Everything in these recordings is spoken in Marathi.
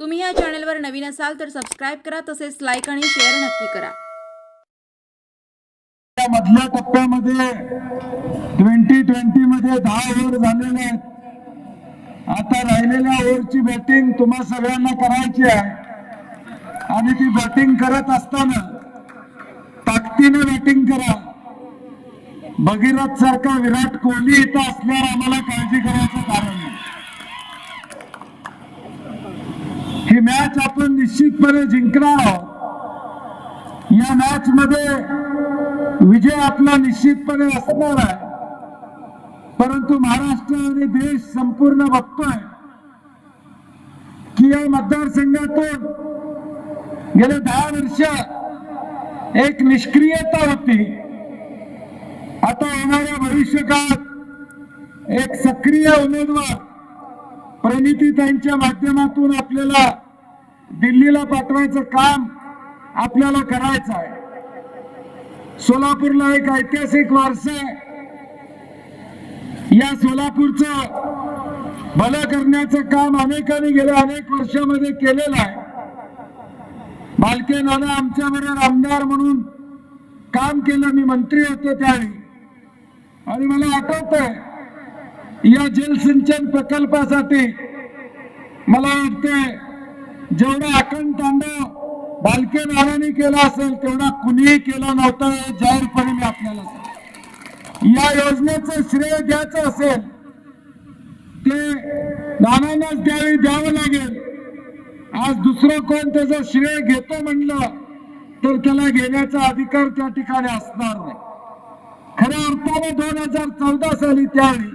तुम्ही या चॅनलवर नवीन असाल तर सबस्क्राईब करा तसेच लाईक आणि शेअर नक्की करा. मधल्या टप्प्यामध्ये ट्वेंटी ट्वेंटी मध्ये दहा ओव्हर झालेले आहेत. आता राहिलेल्या ओव्हरची बॅटिंग तुम्हा सगळ्यांना करायची आहे. आणि ती बॅटिंग करत असताना ताकदीने बॅटिंग करा. भगीरथ सारखा विराट कोहली इथं असल्यावर आम्हाला काळजी करायचं कारण नाही ही मॅच आपण निश्चितपणे जिंकणार आहोत. या मॅच मध्ये विजय आपला निश्चितपणे असणार आहे. परंतु महाराष्ट्र आणि देश संपूर्ण बघतोय की या मतदारसंघातून गेले दहा वर्ष एक निष्क्रियता होती. आता येणाऱ्या भविष्यकाळात एक सक्रिय उमेदवार प्रणिती त्यांच्या माध्यमातून आपल्याला दिल्लीला पाठवायचं काम आपल्याला करायचं आहे. सोलापूरला एक ऐतिहासिक वारसा आहे. या सोलापूरचं भलं करण्याचं काम अनेकांनी गेल्या अनेक वर्षामध्ये केलेलं आहे. बालके नाना आमच्या बरोबर आमदार म्हणून काम केलं मी मंत्री होतो त्यावेळी. आणि मला आठवत आहे या जलसिंचन प्रकल्पासाठी मला वाटतंय जेवढा अखंड तांडव बालके नानांनी केला असेल तेवढा कुणीही केला नव्हता हे जाहीरपणे मी आपल्याला. या योजनेचं श्रेय द्यायचं असेल ते नानांनाच द्यावी द्यावं लागेल. आज दुसरं कोण त्याचं श्रेय घेतो म्हणलं तर त्याला घेण्याचा अधिकार त्या ठिकाणी असणार नाही. खऱ्या अर्थाने दोन हजार चौदा साली त्यावेळी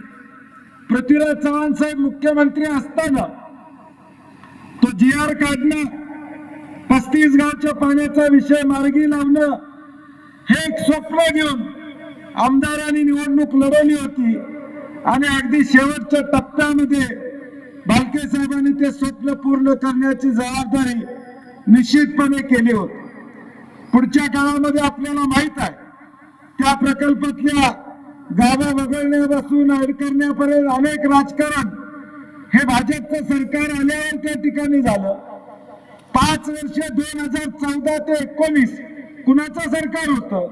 पृथ्वीराज चव्हाण साहेब मुख्यमंत्री असताना जी आर काढणं पस्तीस गावच्या पाण्याचा विषय मार्गी लावणं हे एक स्वप्न घेऊन आमदारांनी निवडणूक लढवली होती. आणि अगदी शेवटच्या टप्प्यामध्ये बालके साहेबांनी ते स्वप्न पूर्ण करण्याची जबाबदारी निश्चितपणे केली होती. पुढच्या काळामध्ये आपल्याला माहीत आहे त्या प्रकल्पातल्या गावा वगळण्यापासून अडकण्यापर्यंत अनेक राजकारण हे भाजपचं सरकार आल्यावर त्या ठिकाणी झालं. पाच वर्ष दोन हजार चौदा ते एकोणीस कुणाचं सरकार होतं?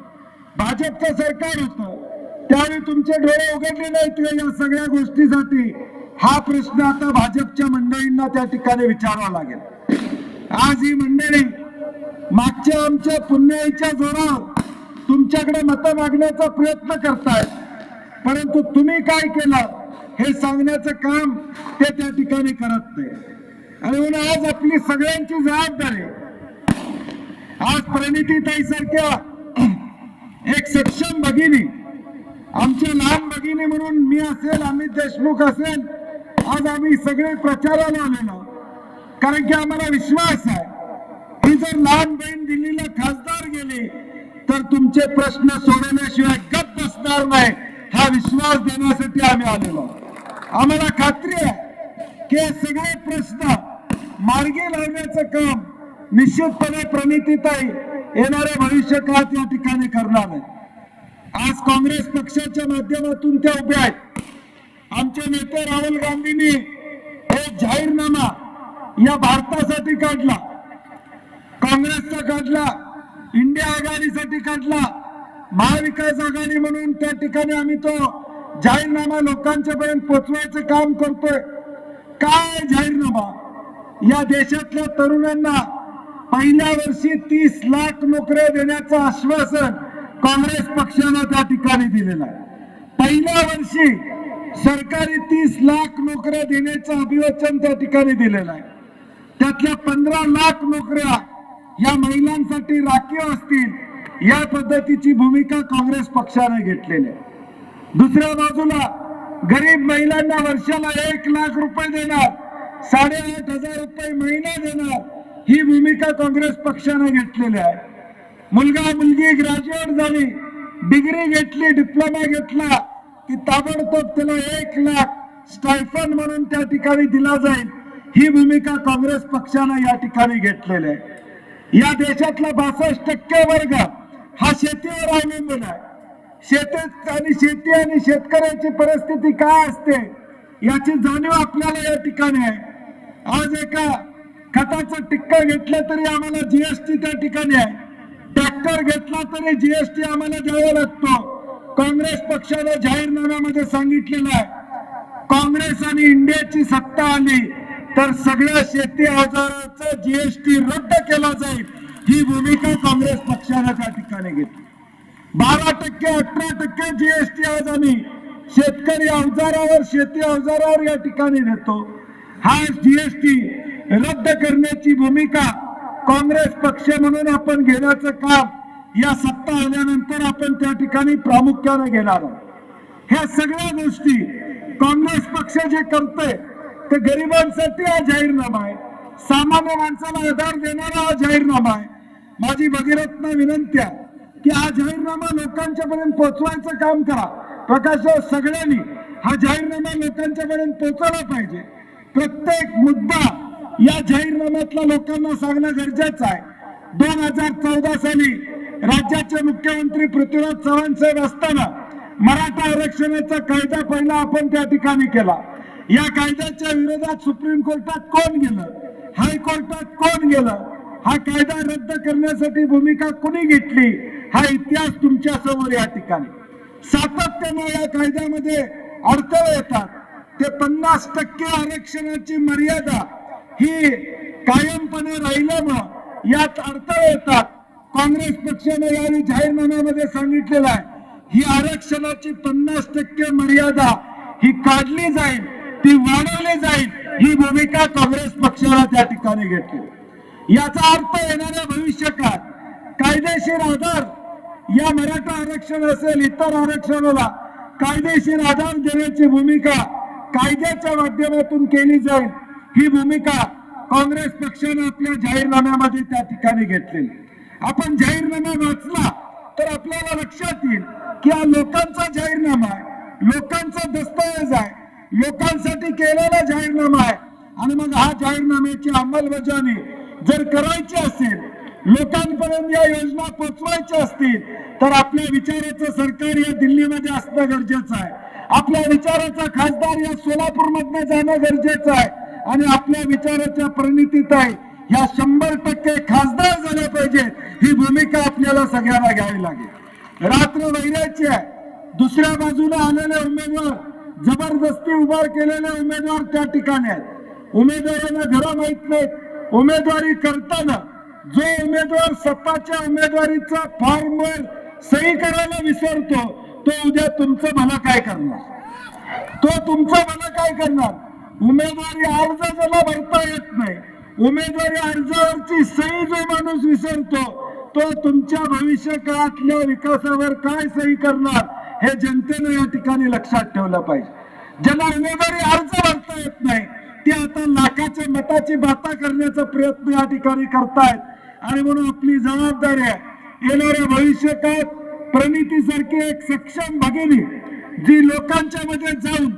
भाजपचं सरकार होतं. त्यावेळी तुमचे डोळे उघडले नाहीत या सगळ्या गोष्टीसाठी? हा प्रश्न आता भाजपच्या मंडळींना त्या ठिकाणी विचारावा लागेल. आज ही मंडळी मागच्या आमच्या पुण्याईच्या जोरावर तुमच्याकडे मतं मागण्याचा प्रयत्न करतायत. परंतु तुम्ही काय केलं? हे सांगण्याचं काम ते त्या ठिकाणी करत नाही आणि म्हणून आज आपली सगळ्यांची जबाबदारी आज प्रणितीताईसारख्या एक सक्षम भगिनी आमच्या लहान भगिनी म्हणून मी असेल अमित देशमुख असेल आज आम्ही सगळे प्रचाराला आलेलो कारण की आम्हाला विश्वास आहे ही जर लहान बहीण दिल्लीला खासदार गेली तर तुमचे प्रश्न सोडवण्याशिवाय गप बसणार नाही हा विश्वास देण्यासाठी आम्ही आलेलो आहोत. आम्हाला खात्री आहे की सगळे प्रश्न मार्गी लावण्याचं काम निश्चितपणे प्रणितीताई येणाऱ्या भविष्य काळात या ठिकाणी करणार आहे. आज काँग्रेस पक्षाच्या माध्यमातून त्या उभ्या आहेत. आमचे नेते राहुल गांधींनी एक जाहीरनामा या भारतासाठी काढला काँग्रेसचा काढला इंडिया आघाडीसाठी काढला महाविकास आघाडी म्हणून त्या ठिकाणी आम्ही तो जाहीरनामा लोकांच्या पर्यंत पोचवायचं काम करतोय. काय जाहीरनामा? या देशातल्या तरुणांना पहिल्या वर्षी तीस लाख नोकऱ्या देण्याचं आश्वासन काँग्रेस पक्षानं त्या ठिकाणी दिलेलं आहे. पहिल्या वर्षी सरकारी तीस लाख नोकऱ्या देण्याचं अभिवचन त्या ठिकाणी दिलेलं आहे. त्यातल्या पंधरा लाख नोकऱ्या या महिलांसाठी राखीव असतील या पद्धतीची भूमिका काँग्रेस पक्षाने घेतलेली आहे. दुसऱ्या बाजूला गरीब महिलांना वर्षाला एक लाख रुपये देणार साडेआठ हजार रुपये महिना देणार ही भूमिका काँग्रेस पक्षाने घेतलेली आहे. मुलगा मुलगी ग्रॅज्युएट झाली डिग्री घेतली डिप्लोमा घेतला की ताबडतोब त्याला एक लाख स्टायफन म्हणून त्या ठिकाणी दिला जाईल ही भूमिका काँग्रेस पक्षानं या ठिकाणी घेतलेली आहे. या देशातला बासष्ट टक्के वर्ग हा शेतीवर अवलंबून आहे. शेत आणि शेती आणि शेतकऱ्याची परिस्थिती काय असते याची जाणीव आपल्याला या ठिकाणी आहे. आज एका खताचं टिक्का घेतलं तरी आम्हाला जीएसटी त्या ठिकाणी आहे. ट्रॅक्टर घेतला तरी जीएसटी आम्हाला द्यावा लागतो. काँग्रेस पक्षाने जाहीरनाम्यामध्ये सांगितलेलं आहे. काँग्रेस आणि इंडियाची सत्ता आली तर सगळ्या शेती आजाराचा जीएसटी रद्द केला जाईल. ही भूमिका काँग्रेस पक्षाने त्या ठिकाणी घेतली. बारा टक्के अठरा टक्के जीएसटी आज आम्ही शेतकरी अवजारावर शेती अवजारावर या ठिकाणी देतो हा जीएसटी रद्द करण्याची भूमिका काँग्रेस पक्ष म्हणून आपण घेण्याचं काम या सत्ता आल्यानंतर आपण त्या ठिकाणी प्रामुख्याने घेणार आहोत. ह्या सगळ्या गोष्टी काँग्रेस पक्ष जे करतोय ते गरिबांसाठी हा जाहीरनामा आहे. सामान्य माणसाला आधार देणारा हा जाहीरनामा आहे. माझी भगीरथना विनंती आहे की हा जाहीरनामा लोकांच्या पर्यंत पोहोचवायचं काम करा. प्रकाश सगळ्यांनी हा जाहीरनामा लोकांच्या पर्यंत पोहोचवला पाहिजे. प्रत्येक मुद्दा या जाहीरनाम्यातल्या लोकांना सांगणं गरजेचं आहे. दोन हजार चौदा साली राज्याचे मुख्यमंत्री पृथ्वीराज चव्हाण साहेब असताना मराठा आरक्षणाचा कायदा पहिला आपण त्या ठिकाणी केला. या कायद्याच्या विरोधात सुप्रीम कोर्टात कोण गेलं? हायकोर्टात कोण गेलं? हा कायदा रद्द करण्यासाठी भूमिका कुणी घेतली? हा इतिहास तुमच्यासमोर या ठिकाणी. सातत्याने या कायद्यामध्ये अडथळे येतात. ते पन्नास टक्के आरक्षणाची मर्यादा ही कायमपणे राहिल्यामुळं यात अडथळे येतात. काँग्रेस पक्षाने यावेळी जाहीरनाम्यामध्ये सांगितलेलं आहे ही आरक्षणाची पन्नास टक्के मर्यादा ही काढली जाईल ती वाढवली जाईल ही भूमिका काँग्रेस पक्षाला त्या ठिकाणी घेतली. याचा अर्थ येणाऱ्या भविष्यकाळात कायदेशीर आधार या मराठा आरक्षण असेल इतर आरक्षणाला कायदेशीर आधार देण्याची भूमिका कायद्याच्या माध्यमातून केली जाईल ही भूमिका काँग्रेस पक्षाने आपल्या जाहीरनाम्यामध्ये त्या ठिकाणी घेतलेली आपण जाहीरनामा वाचला तर आपल्याला लक्षात येईल की हा लोकांचा जाहीरनामा आहे लोकांचा दस्तऐवज आहे लोकांसाठी केलेला जाहीरनामा आहे. आणि मग हा जाहीरनाम्याची अंमलबजावणी जर करायची असेल लोकांपर्यंत या योजना पोचवायच्या असतील तर आपल्या विचाराचं सरकार या दिल्लीमध्ये असणं गरजेचं आहे. आपल्या विचाराचा खासदार या सोलापूरमधनं जाणं गरजेचं आहे. आणि आपल्या विचाराच्या परिणितीत आहे. या शंभर टक्के खासदार झाल्या पाहिजेत ही भूमिका आपल्याला सगळ्यांना घ्यावी लागेल. रात्र वैराची आहे. दुसऱ्या बाजूला आलेले उमेदवार जबरदस्ती उभा केलेले उमेदवार त्या ठिकाणी आहेत. उमेदवारांना घरं माहीत नाहीत. उमेदवारी करताना जो उमेदवार स्वतःच्या उमेदवारीचा फॉर्म सही करायला विसरतो तो उद्या तुमचं मला काय करणार? तो तुमचं मला काय करणार? उमेदवारी अर्ज ज्याला भरता येत नाही. उमेदवारी अर्जावरची सही जो माणूस विसरतो तो तुमच्या भविष्य काळातल्या विकासावर काय सही करणार हे जनतेनं या ठिकाणी लक्षात ठेवलं पाहिजे. ज्याला उमेदवारी अर्ज भरता येत नाही ते आता लाखाच्या मताची बाता करण्याचा प्रयत्न या ठिकाणी करतायत. आणि म्हणून आपली जबाबदारी आहे. येणाऱ्या भविष्यकाळात प्रणितीसारखी एक सक्षम भगिनी जी लोकांच्या मध्ये जाऊन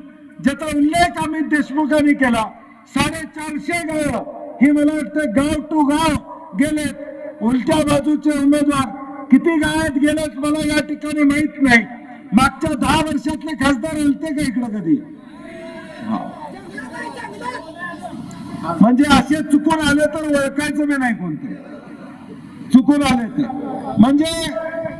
ज्याचा उल्लेख अमित देशमुखांनी केला साडेचारशे गाव ही मला वाटतं गाव टू गाव गेलेत. उलट्या बाजूचे उमेदवार किती गावात गेलेत मला या ठिकाणी माहीत नाही. मागच्या दहा वर्षातले खासदार आलते का इकडं कधी? म्हणजे असे चुकून आले तर ओळखायचं बी नाही कोणते. चुकून आले ते. म्हणजे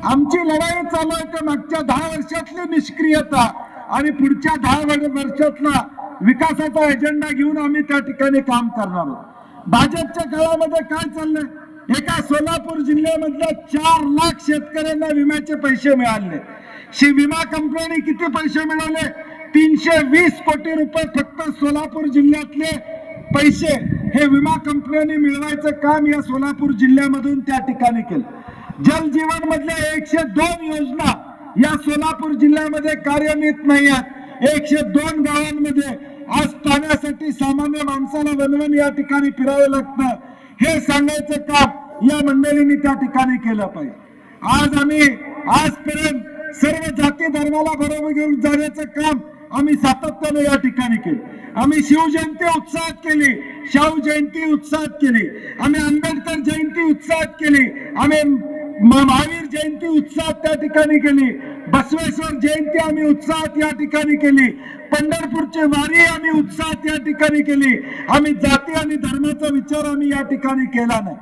आमची लढाई चालू आहे ते मागच्या दहा वर्षातली निष्क्रियता आणि पुढच्या दहा वर्षातला विकासाचा एजेंडा घेऊन आम्ही त्या ठिकाणी काम करणार आहोत. भाजपच्या काळामध्ये काय चाललंय? एका सोलापूर जिल्ह्यामधल्या चार लाख शेतकऱ्यांना विम्याचे पैसे मिळाले. शि विमा कंपनीने किती पैसे मिळाले तीनशे वीस कोटी रुपये फक्त सोलापूर जिल्ह्यातले पैसे हे विमा कंपन्यांनी मिळवायचं काम या सोलापूर जिल्ह्यामधून त्या ठिकाणी केलं. जल जीवन मधल्या एकशे दोन योजना या सोलापूर जिल्ह्यामध्ये कार्यान्वित नाही आहेत. एकशे दोन गावांमध्ये आज पाण्यासाठी सामान्य माणसाला वनवन या ठिकाणी फिरावं लागतं. हे सांगायचं काम या मंडळींनी त्या ठिकाणी केलं पाहिजे. आज आम्ही आजपर्यंत सर्व जाती धर्माला बरोबर घेऊन जाण्याचं काम आम्ही सातत्याने या ठिकाणी केलं. आम्ही शिवजयंती उत्साहात केली शाहू जयंती उत्साहात केली आम्ही आंबेडकर जयंती उत्साहात केली आम्ही महावीर जयंती उत्साहात त्या ठिकाणी केली बसवेश्वर जयंती आम्ही उत्साहात या ठिकाणी केली पंढरपूरची वारी आम्ही उत्साहात या ठिकाणी केली आम्ही जाती आणि धर्माचा विचार आम्ही या ठिकाणी केला नाही.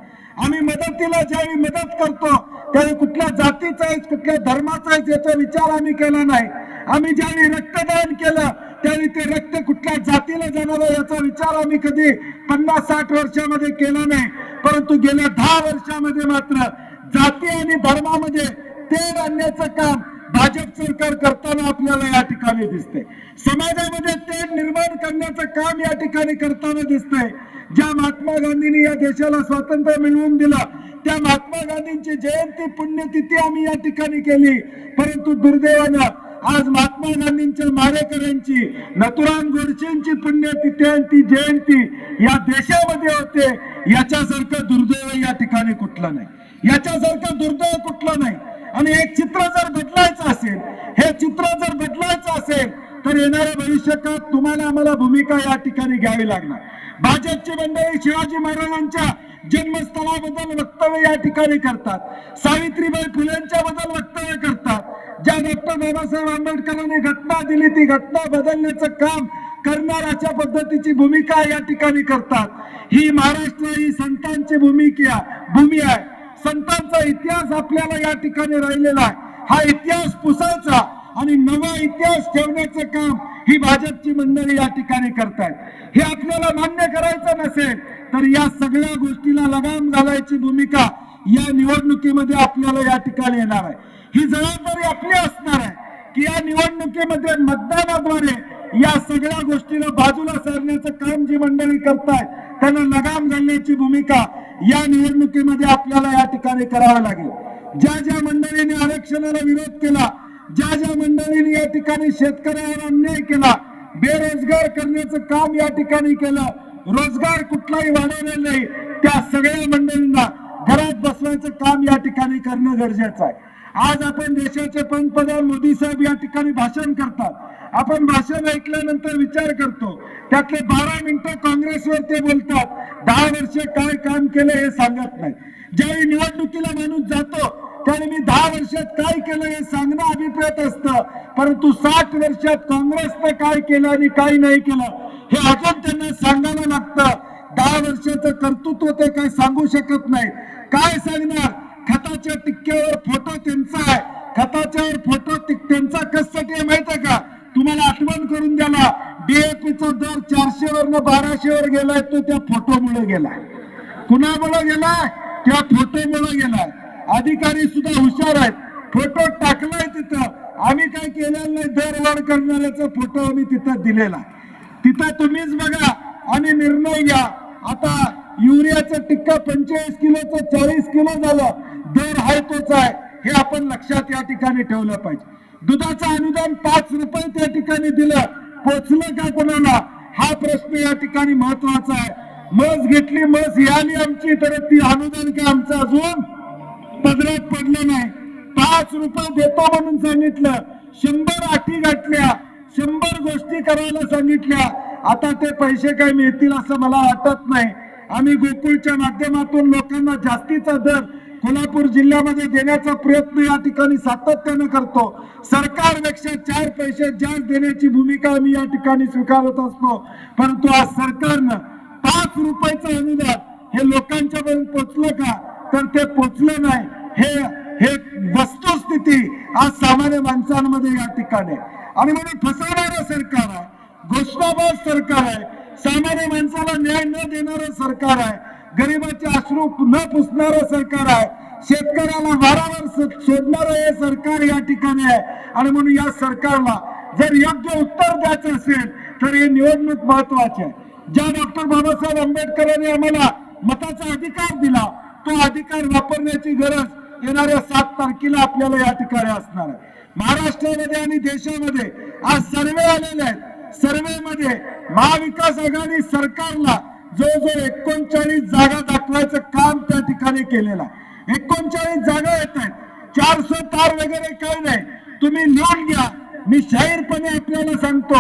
आम्ही मदतीला ज्यावेळी मदत करतो त्यावेळी कुठल्या जातीचा आहे कुठल्या धर्माचा आहे याचा विचार आम्ही केला नाही. आम्ही ज्यावेळी रक्तदान केलं त्या ते रक्त कुठल्या जातीला जाणार याचा विचार आम्ही कधी पन्नास साठ वर्षामध्ये केला नाही परंतु गेल्या दहा वर्षामध्ये मात्र जाती आणि धर्मामध्ये तेल आणण्याचं काम भाजप सरकार करताना आपल्याला या ठिकाणी दिसते समाजामध्ये तेढ निर्माण करण्याचं काम या ठिकाणी करताना दिसतंय. ज्या महात्मा गांधींनी या देशाला स्वातंत्र्य मिळवून दिलं त्या महात्मा गांधींची जयंती पुण्यतिथी आम्ही या ठिकाणी केली. परंतु दुर्दैवानं आज महात्मा गांधींच्या मारेकऱ्यांची नथुराम गोडसेंची पुण्यतिथी जयंती या देशामध्ये होते. याच्यासारखं दुर्दैव या ठिकाणी कुठलं नाही. याच्यासारखं दुर्दैव कुठलं नाही. आणि एक चित्र जर बदलायचं असेल हे चित्र जर बदलायचं असेल तर येणाऱ्या भविष्यकाळात तुम्हाला आम्हाला भूमिका या ठिकाणी घ्यावी लागणार. भाजपची मंडळी शिवाजी महाराजांच्या जन्मस्थळाबद्दल वक्तव्य या ठिकाणी करतात. सावित्रीबाई फुलेंच्या बद्दल वक्तव्य करतात. ज्या डॉक्टर बाबासाहेब आंबेडकरांनी घटना दिली ती घटना बदलण्याचं काम करणाऱ्याच्या पद्धतीची भूमिका या ठिकाणी करतात. ही महाराष्ट्र ही संतांची भूमिका भूमी आहे. संतांचा इतिहास आपल्याला या ठिकाणी राहिलेला आहे. हा इतिहास पुसायचा आणि नवा इतिहास ठेवण्याचं काम ही भाजपची मंडळी या ठिकाणी करतायत. हे आपल्याला मान्य करायचं नसेल तर या सगळ्या गोष्टीला लगाम घालायची भूमिका या निवडणुकीमध्ये आपल्याला या ठिकाणी येणार आहे. ही जबाबदारी आपली असणार आहे की या निवडणुकीमध्ये मतदानाद्वारे या सगळ्या गोष्टीला बाजूला सारण्याचं काम जी मंडळी करतायत त्यांना लगाम घालण्याची भूमिका या निवडणुकीमध्ये आपल्याला या ठिकाणी करावं लागेल. ज्या ज्या मंडळीने आरक्षणाला विरोध केला ज्या ज्या मंडळीने या ठिकाणी शेतकऱ्यावर अन्याय केला बेरोजगार करण्याचं काम या ठिकाणी केलं रोजगार कुठलाही वाढवलेला नाही त्या सगळ्या मंडळींना घरात बसवायचं काम या ठिकाणी करणं गरजेचं आहे. आज आपण देशाचे पंतप्रधान मोदी साहेब या ठिकाणी भाषण करतात. आपण भाषण ऐकल्यानंतर विचार करतो त्यातले बारा मिनिटं काँग्रेसवर ते बोलतात दहा वर्ष काय काम केलं हे सांगत नाही. ज्यावेळी निवडणुकीला माणूस जातो त्यावेळी मी दहा वर्षात काय केलं हे सांगणं अभिप्रेत असतं. परंतु साठ वर्षात काँग्रेसनं काय केलं आणि काय नाही केलं हे अजून त्यांना सांगायला लागतं. दहा वर्षाचं कर्तृत्व ते काय सांगू शकत नाही. काय सांगणार? खताच्या टिक्क्यावर फोटो त्यांचा आहे. खताच्यावर फोटो त्यांचा कशासाठी आहे माहीत आहे का? तुम्हाला आठवण करून द्याला डीएपीचा दर चारशे वरनं बाराशे वर गेलाय तो त्या फोटोमुळे गेलाय. कुणामुळे गेलाय? त्या फोटोमुळे गेलाय. अधिकारी सुद्धा हुशार आहेत. फोटो टाकलाय तिथं. आम्ही काय केलेलं नाही दर वाढ करणाऱ्याचा फोटो आम्ही तिथं दिलेला तिथं तुम्हीच बघा आणि निर्णय घ्या. आता युरियाचा टिक्का पंचेचाळीस किलोचं चाळीस किलो झालं. दर हाय तोच आहे हे आपण लक्षात या ठिकाणी ठेवलं पाहिजे. दुधाचं अनुदान पाच रुपये त्या ठिकाणी दिलं पोचलं का कोणाला? हा प्रश्न या ठिकाणी महत्त्वाचा आहे. मस घेतली मस आली आमची तर ती अनुदान काय आमचं अजून पदरात पडलं नाही. पाच रुपये देतो म्हणून सांगितलं शंभर अटी गाठल्या शंभर गोष्टी करायला सांगितल्या. आता ते पैसे काय मिळतील असं मला वाटत नाही. आम्ही गोकुळच्या माध्यमातून लोकांना जास्तीचा दर कोल्हापूर जिल्ह्यामध्ये देण्याचा प्रयत्न या ठिकाणी सातत्यानं करतो. सरकारपेक्षा चार पैसे जास्त देण्याची भूमिका आम्ही या ठिकाणी स्वीकारत असतो. परंतु आज सरकारनं पाच रुपयाचं अनुदान हे लोकांच्या पर्यंत पोचलं का? तर ते पोचलं नाही. हे हे वस्तुस्थिती आज सामान्य माणसांमध्ये या ठिकाणी आणि म्हणून फसवणारं सरकार आहे घोषणाबाज सरकार आहे सामान्य माणसाला न्याय न देणारं सरकार आहे. गरिबाचे अश्रू न पुसणारं सरकार आहे. शेतकऱ्याला वारावर शोधणार हे सरकार या ठिकाणी आहे. आणि म्हणून या सरकारला जर योग्य उत्तर द्यायचं असेल तर हे निवडणूक महत्वाची आहे. ज्या डॉक्टर बाबासाहेब आंबेडकरांनी आम्हाला मताचा अधिकार दिला तो अधिकार वापरण्याची गरज येणाऱ्या सात तारखेला आपल्याला या ठिकाणी असणार आहे. महाराष्ट्रामध्ये आणि देशामध्ये आज सर्वे आलेले आहेत. सर्वे मध्ये महाविकास आघाडी सरकारला जवळजवळ एकोणचाळीस जागा दाखवायचं काम त्या ठिकाणी केलेलं आहे. एकोणचाळीस जागा येत आहेत. चारशे तार वगैरे काही नाही. तुम्ही लिहून घ्या. मी शाहीरपणे आपल्याला सांगतो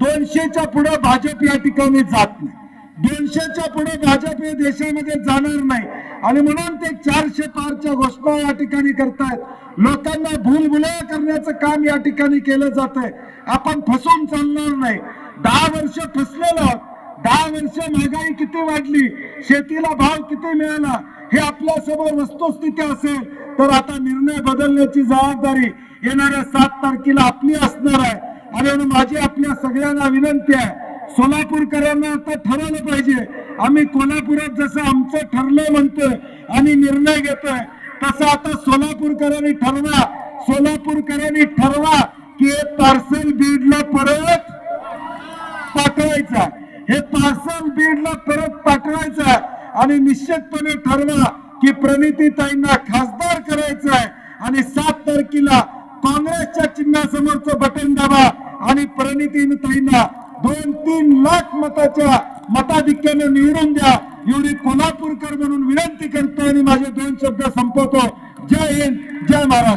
दोनशेच्या पुढे भाजप या ठिकाणी जात नाही. दोनशेच्या पुढे भाजप हे देशामध्ये जाणार नाही. आणि म्हणून ते चारशे पारच्या घोषणा या ठिकाणी करतायत. लोकांना भूलभुलया करण्याचं काम या ठिकाणी केलं जात आहे आपण फसून चालणार नाही. दहा वर्ष फसलेलो आहोत. दहा वर्ष महागाई किती वाढली शेतीला भाव किती मिळाला हे आपल्यासमोर वस्तुस्थिती असेल तर आता निर्णय बदलण्याची जबाबदारी येणाऱ्या सात तारखेला आपली असणार आहे. आणि माझी आपल्या सगळ्यांना विनंती आहे सोलापूरकरांना आता ठरवलं पाहिजे. आम्ही कोल्हापुरात जसं आमचं ठरलं म्हणतोय आणि निर्णय घेतोय तसं आता सोलापूरकरांनी ठरवा सोलापूरकरांनी ठरवा.